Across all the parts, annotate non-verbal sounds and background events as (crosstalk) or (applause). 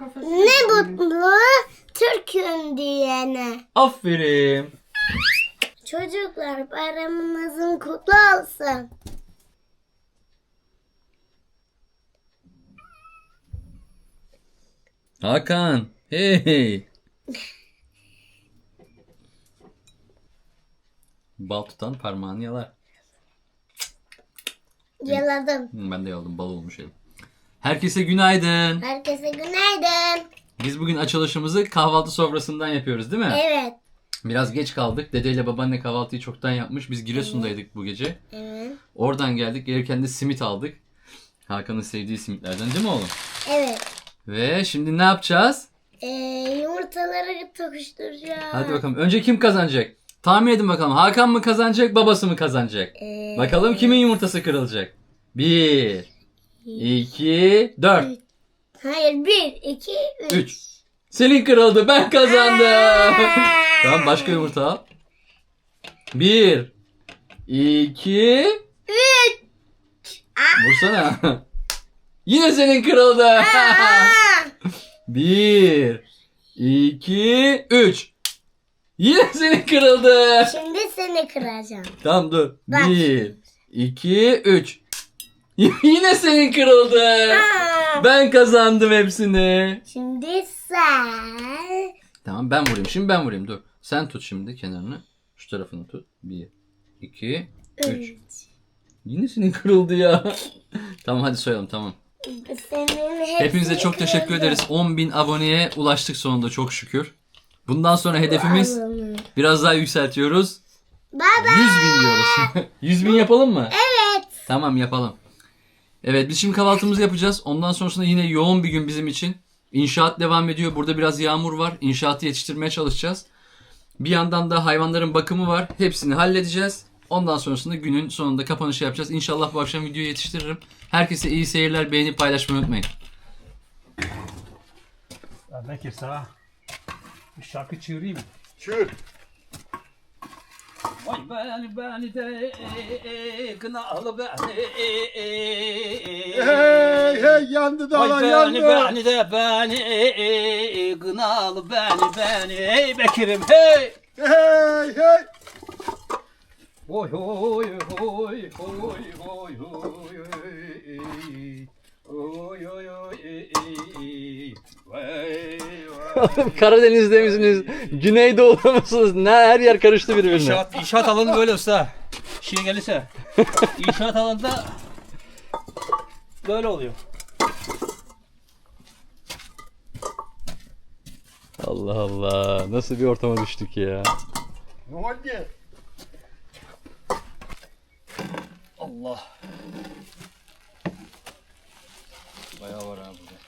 Ne mutlu Türk'üm diyene. Aferin. Çocuklar bayramınızın kutlu olsun. Hakan. Hey. Bal tutan parmağını yalar. Yaladım. Hı, Ben de yaladım bal olmuş elim. Herkese günaydın. Herkese günaydın. Biz bugün açılışımızı kahvaltı sofrasından yapıyoruz değil mi? Evet. Biraz geç kaldık. Dedeyle babaanne kahvaltıyı çoktan yapmış. Biz Giresun'daydık bu gece. Evet. Oradan geldik. Gelirken de simit aldık. Hakan'ın sevdiği simitlerden değil mi oğlum? Evet. Ve şimdi ne yapacağız? Ee, yumurtaları tokuşturacağım. Hadi bakalım. Önce kim kazanacak? Tahmin edin bakalım. Hakan mı kazanacak, babası mı kazanacak? Ee, Bakalım kimin yumurtası kırılacak? Bir, iki, dört, Hayır bir, iki, üç. üç. Senin kırıldı. Ben kazandım. tamam başka yumurta al. Bir, iki, Üç. vursana. (laughs) Yine senin kırıldı. Aa! (laughs) Bir, iki, üç. Yine senin kırıldı. Şimdi seni kıracağım. Tamam dur. Bak. Bir, iki, üç. (laughs) Yine senin kırıldı. Aa! Ben kazandım hepsini. Şimdi sen. Tamam ben vurayım. Şimdi ben vurayım. Dur. Sen tut şimdi kenarını. Şu tarafını tut. Bir, iki, üç. Yine senin kırıldı ya. (laughs) tamam hadi soyalım tamam. Senin Hepinize çok teşekkür kırdım. ederiz. 10.000 aboneye ulaştık sonunda çok şükür. Bundan sonra hedefimiz biraz daha yükseltiyoruz. Baba. 100 bin diyoruz. (laughs) 100 bin yapalım mı? Evet. Tamam yapalım. Evet biz şimdi kahvaltımızı yapacağız. Ondan sonrasında yine yoğun bir gün bizim için. İnşaat devam ediyor. Burada biraz yağmur var. İnşaatı yetiştirmeye çalışacağız. Bir yandan da hayvanların bakımı var. Hepsini halledeceğiz. Ondan sonrasında günün sonunda kapanışı yapacağız. İnşallah bu akşam videoyu yetiştiririm. Herkese iyi seyirler. Beğenip paylaşmayı unutmayın. Ya Bekir sana bir şarkı çığırayım mı? Çür. Vay beni beni de kınalı beni yandı Vay beni yandı. beni de beni kınalı beni beni Hey Bekir'im hey Hey hey. Oy oy oy oy oy oy Oy oy oy Vay vay Karadeniz'de misiniz? Güneydoğu'da mısınız? Ne her yer karıştı birbirine. İnşaat, inşaat alanı böyle usta. Şeye gelirse. (laughs) İnşaat alanında böyle oluyor. Allah Allah. Nasıl bir ortama düştük ya. Ne oldu? Allah. Bayağı var abi burada.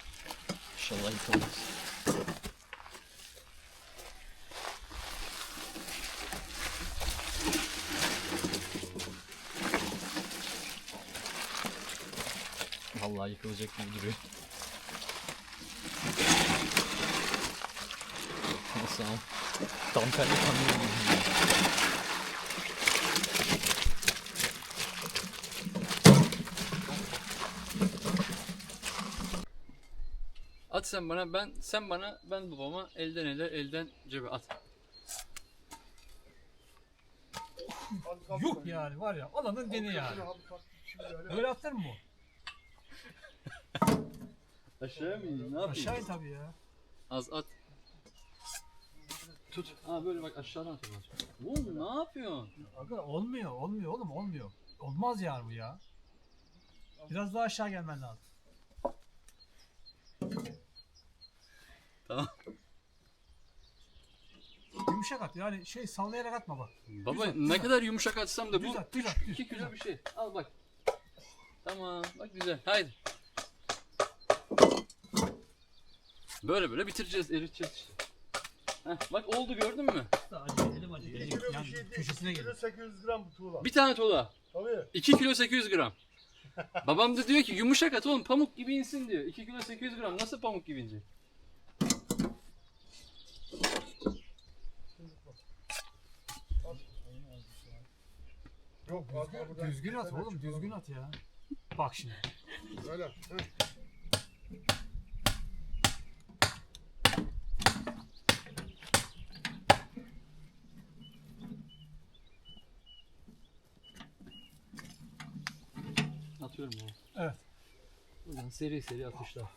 İnşallah yıkamayız. Vallahi yıkılacak gibi duruyor. Kalbi kamyon gibi. At sen bana, ben sen bana, ben babama elden ele, elden cebe at. Yuh yani var ya alanın deni yani. Öyle atlar mı bu? Aşağı mı Ne yapayım? Aşağı tabii ya. Az at. Tut. Ha böyle bak aşağıdan tut. Oğlum ne yapıyorsun? Aga olmuyor olmuyor oğlum olmuyor. Olmaz yani bu ya. Biraz daha aşağı gelmen lazım. Tamam. Yumuşak at yani şey sallayarak atma bak. Baba Düz at, ne düz at. kadar yumuşak atsam da bu Düz at, düz 3 at, düz, 2 düz kilo bir şey. Al bak. Tamam bak güzel. Haydi. Böyle böyle bitireceğiz, eriteceğiz işte. Heh, bak oldu gördün mü? Acı, elim acı. İki Elim, yani şey köşesine iki kilo gelir. 800 gram bu tuğla. Bir tane tuğla. Tabii. 2 kilo 800 gram. (laughs) Babam da diyor ki yumuşak at oğlum pamuk gibi insin diyor. 2 kilo 800 gram nasıl pamuk gibi inecek? Yok buradan. Düzgün at oğlum düzgün at ya. Bak şimdi. Öyle. Heh. başlıyorum ya. Evet. Buradan seri seri atışlar.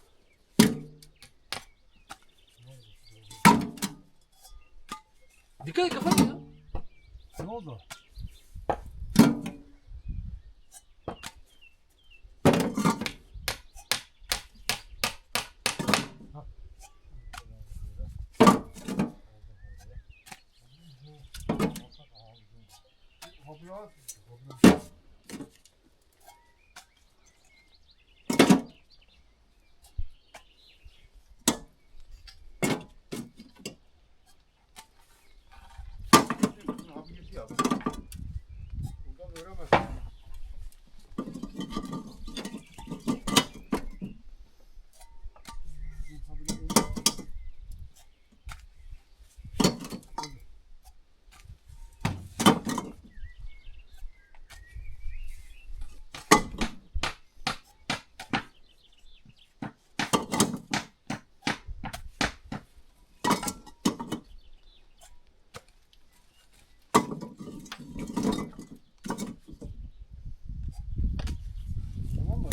Dikkat et kafana ya. Ne oldu? Buradan öremezsin. Tamam mı?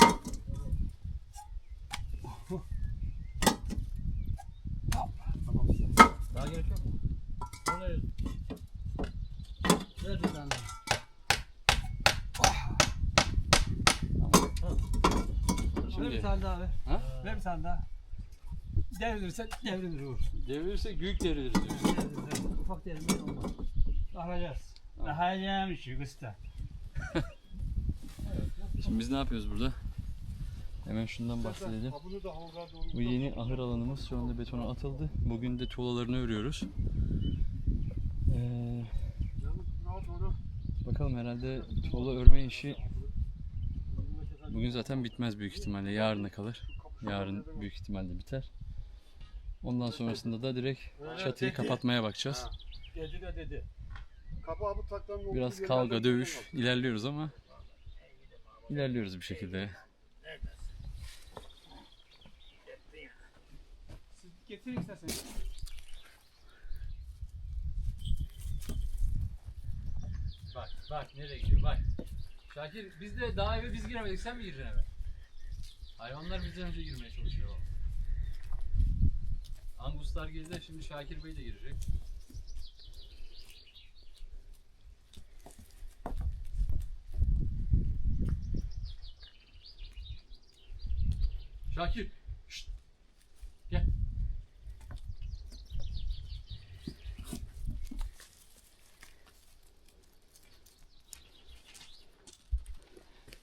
Daha gerek yok mu? Ver bir tane daha. Şimdi- Ver bir tane daha ver. Ha? Ver bir tane daha. Devrilirse devrilir Uğur. Devirirse büyük devirir diyor. Devrilirse ufak devrilir olmaz. Bakacağız. Bakacağım şu usta. Şimdi biz ne yapıyoruz burada? Hemen şundan bahsedelim. Bu yeni ahır alanımız şu anda betona atıldı. Bugün de tuğlalarını örüyoruz. Ee, Yalnız buna doğru bakalım herhalde tuğla örme işi bugün zaten bitmez büyük ihtimalle. Yarına kalır. Yarın büyük ihtimalle biter. Ondan sonrasında da direkt çatıyı kapatmaya bakacağız. Dedi de dedi. Biraz kavga, dövüş ilerliyoruz ama ilerliyoruz bir şekilde. Getirin isterseniz. Bak bak nereye gidiyor bak. Şakir biz de daha eve biz giremedik sen mi gireceksin eve? Hayvanlar bizden önce girmeye çalışıyor. Anguslar girdi şimdi Şakir Bey de girecek. Şakir. Şşt. Gel.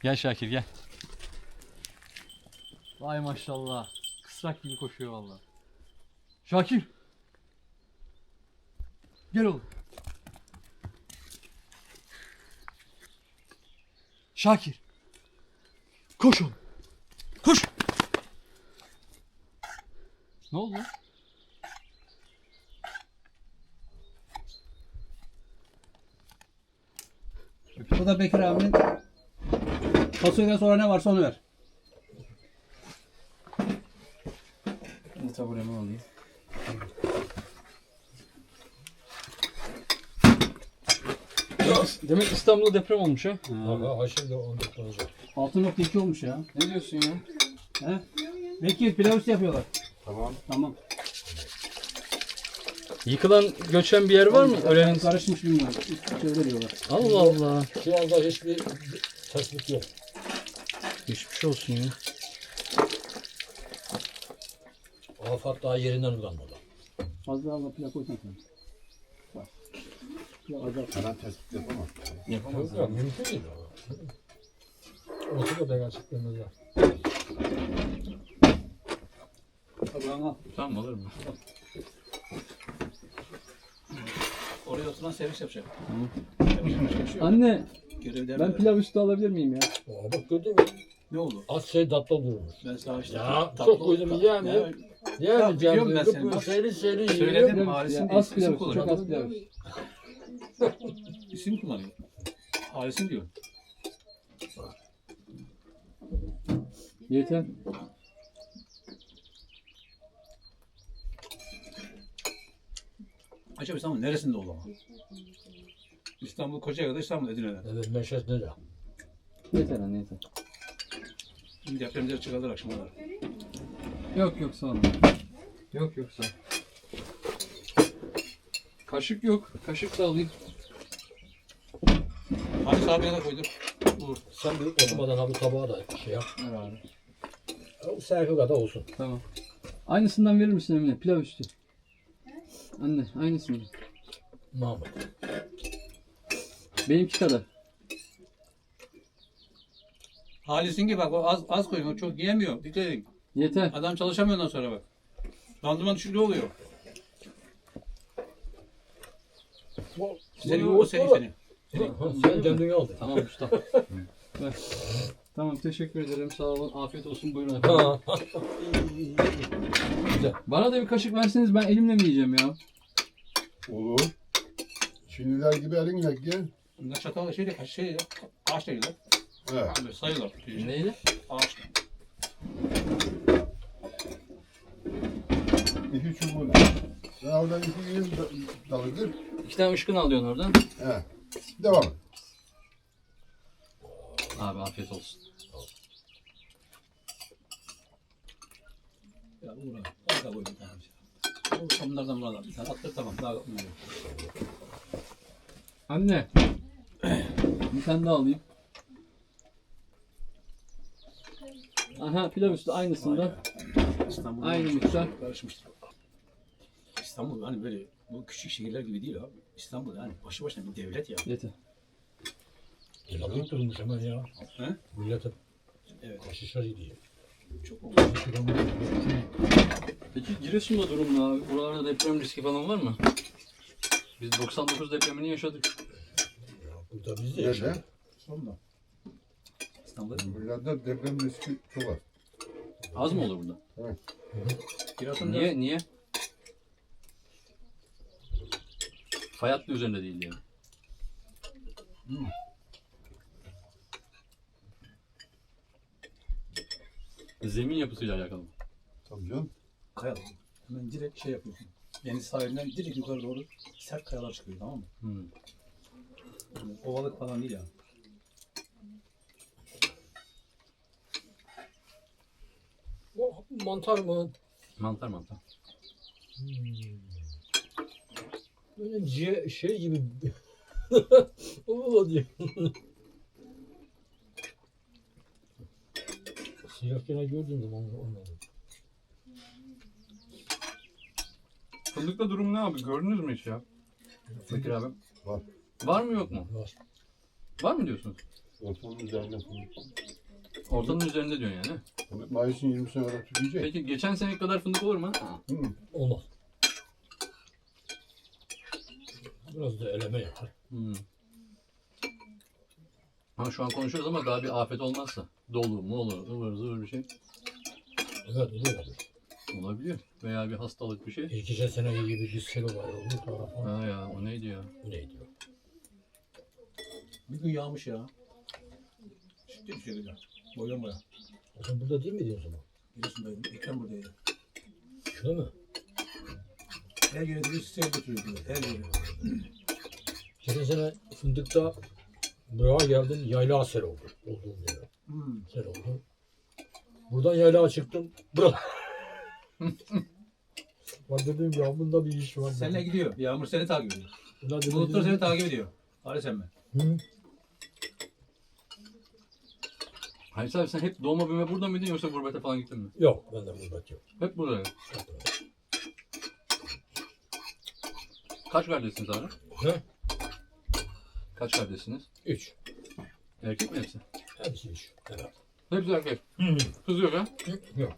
Gel Şakir gel. Vay maşallah. Kısrak gibi koşuyor vallahi. Şakir. Gel oğlum. Şakir. Koş oğlum. Koş. Ne oldu? Bu da Bekir abinin fasulyeden sonra ne varsa onu ver. Bir taburemi alayım. Demek İstanbul'da deprem olmuş ha. Ha, şimdi onu olacak. 6.2 olmuş ya. Ne diyorsun ya? He? Bekir pilav üstü yapıyorlar. Tamam. Tamam. Yıkılan, göçen bir yer var mı? Ölenin... Karışmış bilmiyorum. Şöyle diyorlar. Allah Allah. Şu anda hiçbir tespit yok. Geçmiş olsun ya. Afat daha yerinden uzanmadı. Fazla fazla pilav koysan sen. Bak. Pilav azalt. Ben tespit yapamam. Yok ya mümkün değil. Olsa da ben açıklamaz ya. Tabağını al. Tamam alır mı? Oraya oturan servis yapacak. Anne Görevler ben pilav üstü alabilir miyim ya? Aa, bak gördün mü? Ne oldu? Az şey tatlı durmuş. Ben sana işte Ya, tatlı- çok uydum, yani. Ya, Yani biliyorum ben seni. bu seri seri Söyledim. yiyor. Halis'in Ya, değil, az isim pilav üstü, kullanıyor. çok az pilav. (laughs) İsim kullanıyor. Halis'in diyor. Yeter. Acaba İstanbul neresinde oldu ama? İstanbul Kocayaka'da İstanbul Edirne'de. Evet meşet nere? Yeter anne yeter. Şimdi depremleri çıkardılar akşamlar. Yok yok sağ olun. Yok yok sağ ol. Kaşık yok. Kaşık da alayım. Hani sahabeye de koydum. Sen bir okumadan abi tabağa da şey yap. Ver abi. O sayfa kadar olsun. Tamam. Aynısından verir misin Emine? Pilav üstü. Anne aynısını. Mahmut. Benimki kadar. Halis'in gibi bak o az, az koyun o çok yiyemiyor. Dikkat edin. Yeter. Adam çalışamıyor ondan sonra bak. Randıman düşüklüğü oluyor. Senin o senin senin. Sen kendini aldın. Tamam usta. (laughs) Tamam teşekkür ederim. Sağ olun. Afiyet olsun. Buyurun efendim. Güzel. Bana da bir kaşık verseniz ben elimle mi yiyeceğim ya? Olur. Çinliler gibi elinle gel. Bunlar çatal şeyle kaç şey ağaç değil lan. He. Böyle sayılar. Neyle? Ağaç. İki çubuğu. Ben oradan iki da- dalıdır. İki tane ışkın alıyorsun oradan. He. Devam. et. Abi afiyet olsun. Ya uğra. Az da koy bir tane. Bu bunlardan buradan bir tane attır tamam. Daha. Anne. bir tane daha alayım. Aha pilav üstü aynısından. İstanbul Aynı miktar. karışmıştır. İstanbul hani böyle bu küçük şehirler gibi değil abi. İstanbul yani başlı başına bir devlet ya. Yeter. Dinamik durmuş hemen ya. He? Millete Evet. başı şarı diye. Çok oldu. Peki Giresun'da durum ne abi? Buralarda deprem riski falan var mı? Biz 99 depremini yaşadık. Burada biz de Nerede? yaşadık. Sonunda. İstanbul'da Buralarda deprem riski çok az. Az mı olur burada? Giresun'da Niye? Niye? Fay hattı üzerinde değil yani. Zemin yapısıyla alakalı. Tabii canım. kayalar. Hemen direkt şey yapıyorsun. Deniz sahilinden direkt yukarı doğru sert kayalar çıkıyor tamam mı? Hmm. Yani ovalık falan değil ya. Mantar mı? Mantar mantar. Böyle ciğer şey gibi. (laughs) o diyor. (laughs) Siyah gene gördüğüm zaman anladım. Fındıkta durum ne abi? Gördünüz mü hiç ya? Bekir abi. Var. Var mı yok mu? Var. Var mı diyorsunuz? Ortalığın üzerinde fındık. Ortanın üzerinde diyorsun yani. Mayıs'ın 20'sine kadar tükeyecek. Peki geçen sene kadar fındık olur mu? Hı. Olmaz. Biraz da eleme yapar. Hmm. Ha şu an konuşuyoruz ama daha bir afet olmazsa. Dolu mu olur, ıvır zıvır bir şey Evet öyle olabilir. olabiliyor. Veya bir hastalık bir şey. İlk geçen sene gibi bir selo var. Oldu. Ha ya o neydi ya? Bu neydi o? Bir gün yağmış ya. Ciddi bir şekilde. Boydan boya. O Sen burada değil miydin o zaman? Giresun'daydım. Ekrem buradaydı. Değil mi? Her yere de bir sel götürüyordu. Her yere. Geçen sene fındıkta buraya geldim yaylağa sel oldu. Olduğum yere. Hmm. Sel oldu. Buradan yaylağa çıktım. Bırak. Bak (laughs) dedim ya bunda bir iş var. Seninle gidiyor. Yağmur seni takip ediyor. Ulan dedim, Bulutlar seni takip ediyor. Hadi sen mi? Hı? Hayır abi sen hep doğma büyüme burada mıydın yoksa gurbete falan gittin mi? Yok bende gurbet yok. Hep burada. Kaç kardeşsiniz abi? Ne? Kaç kardeşsiniz? Üç. Erkek mi hepsi? Hepsi üç. Evet. Hepsi erkek. Hı. Kız yok ha? Yok.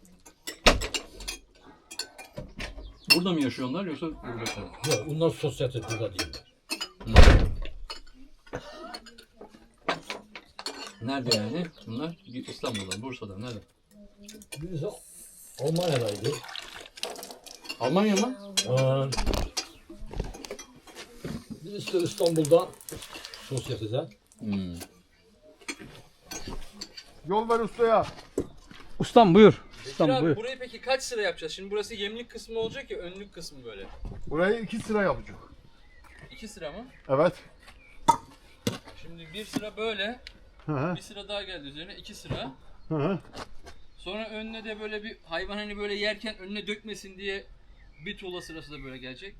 Burada mı yaşıyorlar yoksa gurbette mi? Yok bunlar sosyete burada değiller. Nerede yani? Bunlar İstanbul'da, Bursa'da, nerede? Birisi Almanya'daydı. Almanya mı? Aa, Birisi de İstanbul'da sosyetede. Hmm. Yol ver ustaya. Ustam buyur. Bekir abi burayı peki kaç sıra yapacağız? Şimdi burası yemlik kısmı olacak ya önlük kısmı böyle. Burayı iki sıra yapacak. İki sıra mı? Evet. Şimdi bir sıra böyle, Hı hı. bir sıra daha geldi üzerine iki sıra. Hı hı. Sonra önüne de böyle bir hayvan hani böyle yerken önüne dökmesin diye bir tuğla sırası da böyle gelecek.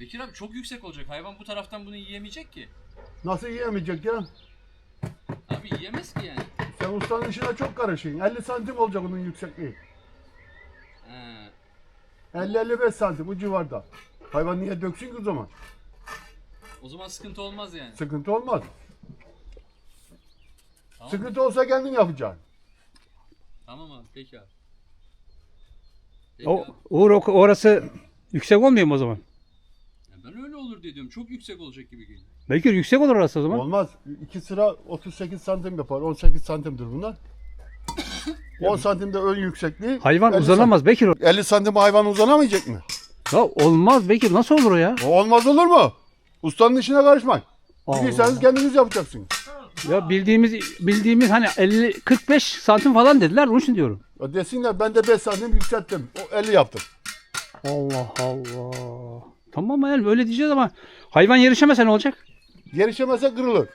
Bekir abi çok yüksek olacak. Hayvan bu taraftan bunu yiyemeyecek ki. Nasıl yiyemeyecek ya? Abi yiyemez ki yani. Sen ustanın işine çok karışıyorsun. 50 santim olacak onun yüksekliği. He. 50-55 santim bu civarda. Hayvan niye döksün ki o zaman? O zaman sıkıntı olmaz yani. Sıkıntı olmaz. Tamam. Sıkıntı olsa kendin yapacaksın. Tamam abi peki abi. Peki O, abi. Uğur o- orası yüksek olmuyor mu o zaman? Ya ben öyle olur diye diyorum. Çok yüksek olacak gibi geliyor. Belki yüksek olur orası o zaman. Olmaz. İki sıra 38 santim yapar. 18 santimdir bunlar. 10 santimde ön yüksekliği. Hayvan 50 uzanamaz Bekir. santim. 50 santim hayvan uzanamayacak mı? Ya olmaz Bekir nasıl olur o ya? O olmaz olur mu? Ustanın işine karışmayın. Allah. Bilirseniz kendiniz yapacaksınız. Ya bildiğimiz bildiğimiz hani 50 45 santim falan dediler onun için diyorum. Ya desinler ben de 5 santim yükselttim. O 50 yaptım. Allah Allah. Tamam yani öyle diyeceğiz ama hayvan yarışamasa ne olacak? Yarışamasa kırılır.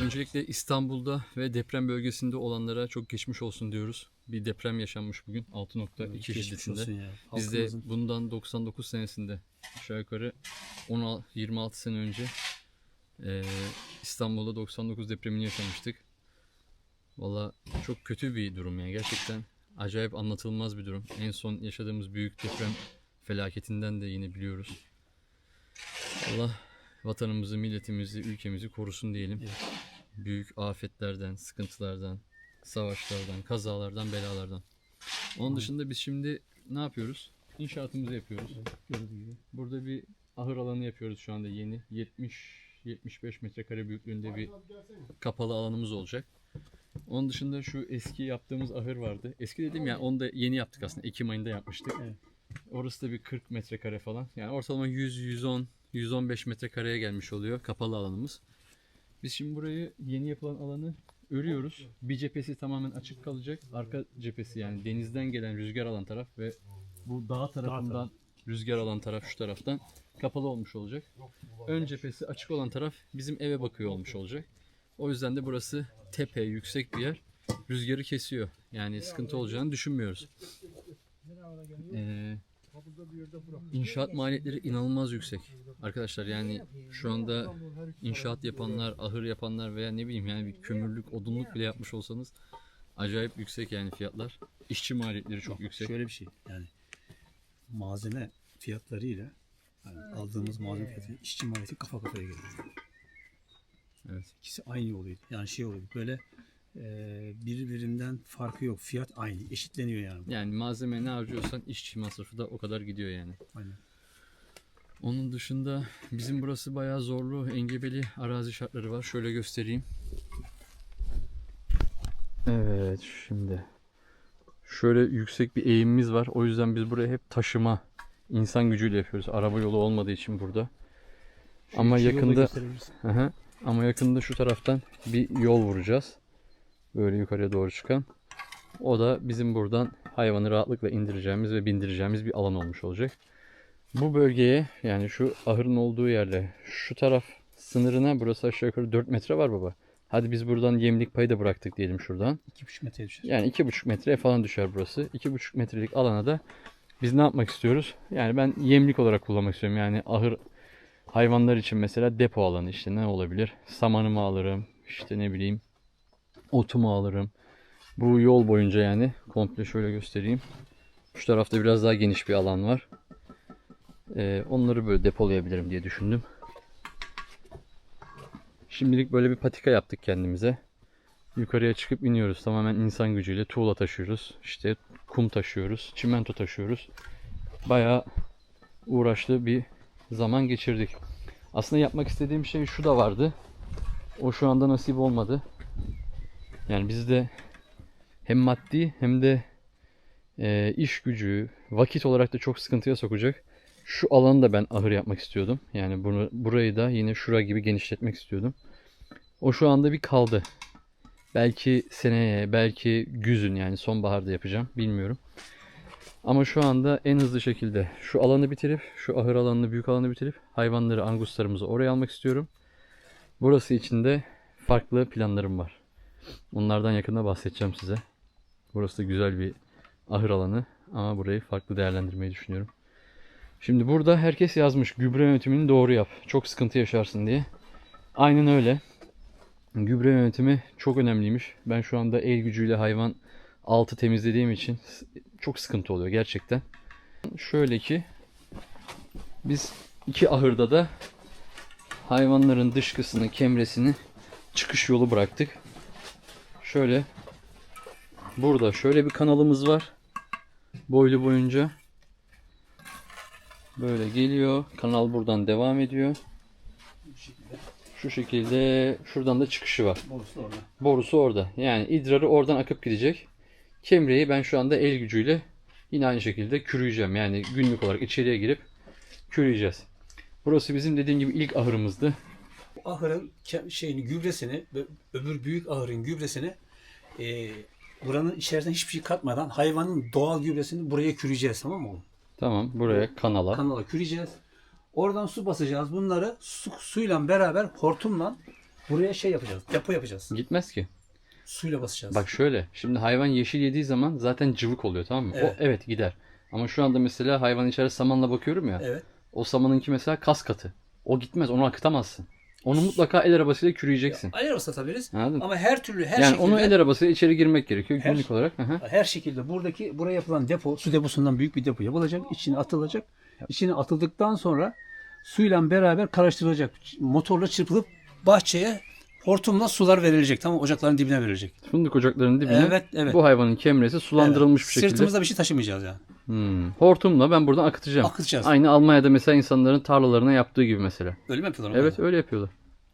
Öncelikle İstanbul'da ve deprem bölgesinde olanlara çok geçmiş olsun diyoruz. Bir deprem yaşanmış bugün 6.2 şiddetinde. Biz de bundan 99 senesinde aşağı yukarı 16, 26 sene önce eee, İstanbul'da 99 depremini yaşamıştık. Valla çok kötü bir durum ya gerçekten acayip anlatılmaz bir durum. En son yaşadığımız büyük deprem felaketinden de yine biliyoruz. Allah vatanımızı, milletimizi, ülkemizi korusun diyelim. Büyük afetlerden, sıkıntılardan, savaşlardan, kazalardan, belalardan. Onun dışında biz şimdi ne yapıyoruz? İnşaatımızı yapıyoruz. Gördüğünüz gibi. Burada bir ahır alanı yapıyoruz şu anda yeni. 70-75 metrekare büyüklüğünde bir kapalı alanımız olacak. Onun dışında şu eski yaptığımız ahır vardı. Eski dediğim yani onu da yeni yaptık aslında. Ekim ayında yapmıştık. Orası da bir 40 metrekare falan. Yani ortalama 100, 110, 115 metrekareye gelmiş oluyor kapalı alanımız. Biz şimdi burayı yeni yapılan alanı örüyoruz. Bir cephesi tamamen açık kalacak. Arka cephesi yani denizden gelen rüzgar alan taraf ve bu dağ tarafından rüzgar alan taraf şu taraftan kapalı olmuş olacak. Ön cephesi açık olan taraf bizim eve bakıyor olmuş olacak. O yüzden de burası tepe, yüksek bir yer. Rüzgarı kesiyor. Yani sıkıntı olacağını düşünmüyoruz. Ee, İnşaat maliyetleri inanılmaz yüksek. Arkadaşlar yani şu anda inşaat yapanlar, ahır yapanlar veya ne bileyim yani bir kömürlük, odunluk bile yapmış olsanız acayip yüksek yani fiyatlar. İşçi maliyetleri çok yüksek. Şöyle bir şey yani malzeme fiyatlarıyla yani aldığımız malzeme fiyatı, işçi maliyeti kafa kafaya geliyor. Evet. İkisi aynı oluyor. Yani şey oluyor böyle birbirinden farkı yok. Fiyat aynı. Eşitleniyor yani. Yani malzeme ne harcıyorsan işçi masrafı da o kadar gidiyor yani. Aynen. Onun dışında bizim burası bayağı zorlu, engebeli arazi şartları var. Şöyle göstereyim. Evet şimdi. Şöyle yüksek bir eğimimiz var. O yüzden biz buraya hep taşıma, insan gücüyle yapıyoruz. Araba yolu olmadığı için burada. Ama Şu da yakında hı. Ama yakında şu taraftan bir yol vuracağız. Böyle yukarıya doğru çıkan. O da bizim buradan hayvanı rahatlıkla indireceğimiz ve bindireceğimiz bir alan olmuş olacak. Bu bölgeye yani şu ahırın olduğu yerle şu taraf sınırına burası aşağı yukarı 4 metre var baba. Hadi biz buradan yemlik payı da bıraktık diyelim şuradan. 2,5 metreye düşer. Yani 2,5 metreye falan düşer burası. 2,5 metrelik alana da biz ne yapmak istiyoruz? Yani ben yemlik olarak kullanmak istiyorum. Yani ahır hayvanlar için mesela depo alanı işte ne olabilir? Samanımı alırım. işte ne bileyim otumu alırım. Bu yol boyunca yani komple şöyle göstereyim. Şu tarafta biraz daha geniş bir alan var. Ee, onları böyle depolayabilirim diye düşündüm. Şimdilik böyle bir patika yaptık kendimize. Yukarıya çıkıp iniyoruz. Tamamen insan gücüyle tuğla taşıyoruz. İşte kum taşıyoruz. Çimento taşıyoruz. Bayağı uğraşlı bir zaman geçirdik. Aslında yapmak istediğim şey şu da vardı. O şu anda nasip olmadı. Yani bizde hem maddi hem de e, iş gücü, vakit olarak da çok sıkıntıya sokacak. Şu alanı da ben ahır yapmak istiyordum. Yani bunu burayı da yine şura gibi genişletmek istiyordum. O şu anda bir kaldı. Belki seneye, belki güzün yani sonbaharda yapacağım. Bilmiyorum. Ama şu anda en hızlı şekilde şu alanı bitirip, şu ahır alanını, büyük alanı bitirip hayvanları, anguslarımızı oraya almak istiyorum. Burası için de farklı planlarım var. Onlardan yakında bahsedeceğim size. Burası da güzel bir ahır alanı ama burayı farklı değerlendirmeyi düşünüyorum. Şimdi burada herkes yazmış gübre yönetimini doğru yap. Çok sıkıntı yaşarsın diye. Aynen öyle. Gübre yönetimi çok önemliymiş. Ben şu anda el gücüyle hayvan altı temizlediğim için çok sıkıntı oluyor gerçekten. Şöyle ki biz iki ahırda da hayvanların dışkısını, kemresini çıkış yolu bıraktık. Şöyle burada şöyle bir kanalımız var. Boylu boyunca böyle geliyor. Kanal buradan devam ediyor. Şu şekilde şuradan da çıkışı var. Borusu orada. Borusu orada. Yani idrarı oradan akıp gidecek. Kemreyi ben şu anda el gücüyle yine aynı şekilde kürüyeceğim. Yani günlük olarak içeriye girip kürüyeceğiz. Burası bizim dediğim gibi ilk ahırımızdı. Ahırın şeyini, gübresini, ve öbür büyük ahırın gübresini e, buranın içerisine hiçbir şey katmadan hayvanın doğal gübresini buraya küreyeceğiz tamam mı oğlum? Tamam buraya kanala. Kanala küreyeceğiz. Oradan su basacağız. Bunları su, suyla beraber hortumla buraya şey yapacağız. Depo yapacağız. Gitmez ki. Suyla basacağız. Bak şöyle. Şimdi hayvan yeşil yediği zaman zaten cıvık oluyor tamam mı? Evet. O evet gider. Ama şu anda mesela hayvan içeri samanla bakıyorum ya. Evet. O samanınki mesela kas katı. O gitmez. Onu akıtamazsın. Onu mutlaka el arabasıyla kürüyeceksin. Ayrı satabiliriz. Anladın? Ama her türlü her yani şekilde onu el arabasıyla içeri girmek gerekiyor Her- günlük olarak. Aha. her şekilde buradaki buraya yapılan depo su deposundan büyük bir depo yapılacak. İçine atılacak. İçine atıldıktan sonra suyla beraber karıştırılacak. Motorla çırpılıp bahçeye hortumla sular verilecek. Tamam ocakların dibine verilecek. Fındık ocaklarının dibine Evet, evet. bu hayvanın kemresi sulandırılmış Evet. bir şekilde. Sırtımızda bir şey taşımayacağız yani. Hmm. Hortumla ben buradan akıtacağım. Akıtacağız. Aynı Almanya'da mesela insanların tarlalarına yaptığı gibi mesela. Öyle mi yapıyorlar? Evet öyle yapıyorlar.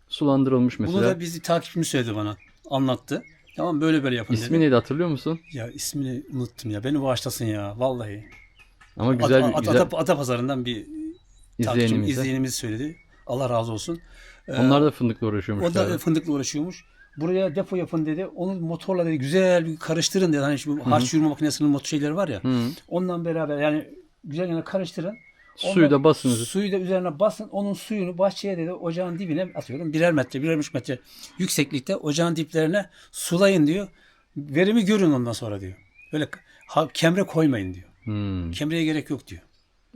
Sulandırılmış mesela. Bunu da bizi takipçimiz söyledi bana. Anlattı. Tamam böyle böyle yapın İsmi dedi. neydi hatırlıyor musun? Ya ismini unuttum ya. Beni bağışlasın ya. Vallahi. Ama güzel Ata, bir güzel Ata, Atapazarı'ndan bir takipçim, izleyenimiz. izleyenimiz söyledi. Allah razı olsun. Ee, Onlar da fındıkla uğraşıyormuş. O da fındıkla uğraşıyormuş. Buraya depo yapın dedi. Onu motorla dedi güzel bir karıştırın dedi. Hani şu harç yürüme makinesinin motor şeyleri var ya. Hı. Ondan beraber yani güzel yani karıştırın. Suyu da basınız. Suyu da üzerine basın. Onun suyunu bahçeye dedi ocağın dibine atıyorum. Birer metre, birer üç metre yükseklikte ocağın diplerine sulayın diyor. Verimi görün ondan sonra diyor. Öyle ha, kemre koymayın diyor. Hmm, Kemreye gerek yok diyor.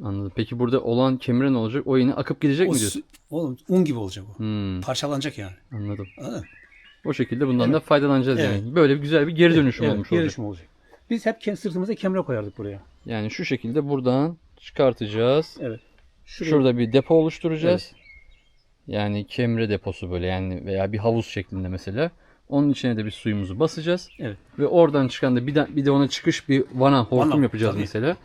Anladım. Peki burada olan kemre ne olacak? O yine akıp gidecek O mi diyorsun? su, oğlum un gibi olacak o. Hmm, Parçalanacak yani. anladım. Anladın? O şekilde bundan da faydalanacağız Evet. yani. Böyle bir güzel bir geri dönüşüm Evet, olmuş geri olacak. olacak. Biz hep sırtımıza kemre koyardık buraya. Yani şu şekilde buradan çıkartacağız. Evet. Şuraya- Şurada bir depo oluşturacağız. Yani kemre deposu böyle yani veya bir havuz şeklinde mesela. Onun içine de bir suyumuzu basacağız. Evet. Ve oradan çıkan da bir de, bir de ona çıkış bir vana hortum yapacağız tabii. mesela.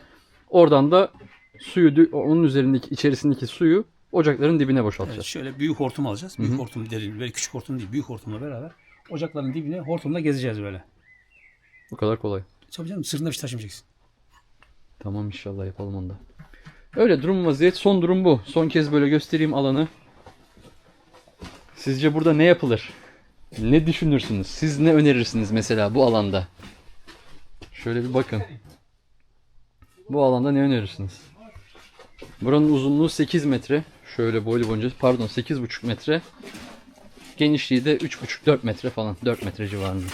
Oradan da suyu onun üzerindeki içerisindeki suyu ocakların dibine Evet, boşaltacağız. şöyle büyük hortum alacağız. Büyük hortum derin, böyle küçük hortum değil. Büyük hortumla beraber ocakların dibine hortumla gezeceğiz böyle. Bu kadar kolay. Tabii canım sırtında bir şey taşımayacaksın. Tamam inşallah yapalım onu da. Öyle durum vaziyet. Son durum bu. Son kez böyle göstereyim alanı. Sizce burada ne yapılır? Ne düşünürsünüz? Siz ne önerirsiniz mesela bu alanda? Şöyle bir bakın. Bu alanda ne önerirsiniz? Buranın uzunluğu 8 metre. Şöyle boylu boyunca pardon 8,5 metre. Genişliği de 3,5-4 metre falan. 4 metre civarında.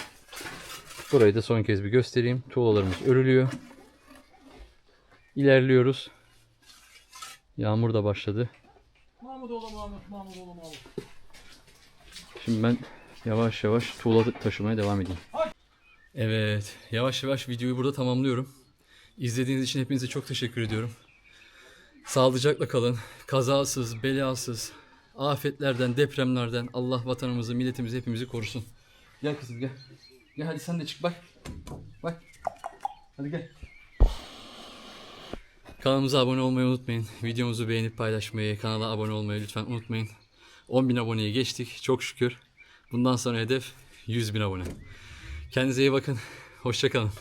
Burayı da son kez bir göstereyim. Tuğlalarımız örülüyor. İlerliyoruz. Yağmur da başladı. Şimdi ben yavaş yavaş tuğla taşımaya devam edeyim. Evet, yavaş yavaş videoyu burada tamamlıyorum. İzlediğiniz için hepinize çok teşekkür ediyorum. Sağlıcakla kalın. Kazasız, belasız, afetlerden, depremlerden Allah vatanımızı, milletimizi, hepimizi korusun. Gel kızım gel. Gel hadi sen de çık bak. Bak. Hadi gel. Kanalımıza abone olmayı unutmayın. Videomuzu beğenip paylaşmayı, kanala abone olmayı lütfen unutmayın. 10.000 aboneye geçtik. Çok şükür. Bundan sonra hedef 100.000 abone. Kendinize iyi bakın. Hoşçakalın.